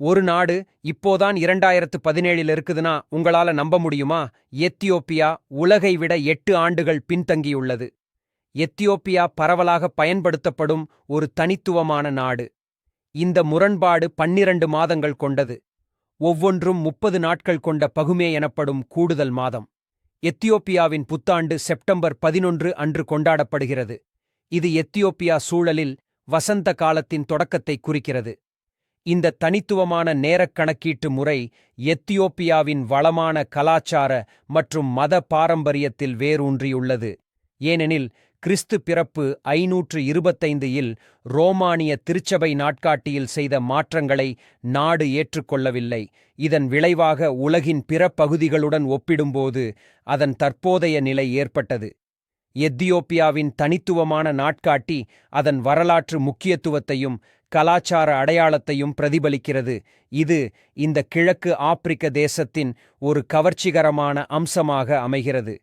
ஒரு நாடு இப்போதான் இரண்டாயிரத்து பதினேழில் இருக்குதுன்னா உங்களால நம்ப முடியுமா? எத்தியோப்பியா உலகை விட எட்டு ஆண்டுகள் பின்தங்கியுள்ளது. எத்தியோப்பியா பரவலாக பயன்படுத்தப்படும் ஒரு தனித்துவமான நாடு. இந்த முரண்பாடு பன்னிரண்டு மாதங்கள் கொண்டது. ஒவ்வொன்றும் முப்பது நாட்கள் கொண்ட பகுமே எனப்படும் கூடுதல் மாதம். எத்தியோப்பியாவின் புத்தாண்டு செப்டம்பர் பதினொன்று அன்று கொண்டாடப்படுகிறது. இது எத்தியோப்பியா சூழலில் வசந்த காலத்தின் தொடக்கத்தை குறிக்கிறது. இந்த தனித்துவமான நேரக் கணக்கீட்டு முறை எத்தியோப்பியாவின் வளமான கலாச்சார மற்றும் மத பாரம்பரியத்தில் வேரூன்றியுள்ளது. ஏனெனில் கிறிஸ்து பிறப்பு ஐநூற்று இருபத்தைந்து இல் ரோமானிய திருச்சபை நாட்காட்டியில் செய்த மாற்றங்களை நாடு ஏற்றுக்கொள்ளவில்லை. இதன் விளைவாக உலகின் பிற பகுதிகளுடன் ஒப்பிடும்போது அதன் தற்போதைய நிலை ஏற்பட்டது. எத்தியோப்பியாவின் தனித்துவமான நாட்காட்டி அதன் வரலாற்று முக்கியத்துவத்தையும் கலாச்சார அடையாளத்தையும் பிரதிபலிக்கிறது. இது இந்த கிழக்கு ஆப்பிரிக்க தேசத்தின் ஒரு கவர்ச்சிகரமான அம்சமாக அமைகிறது.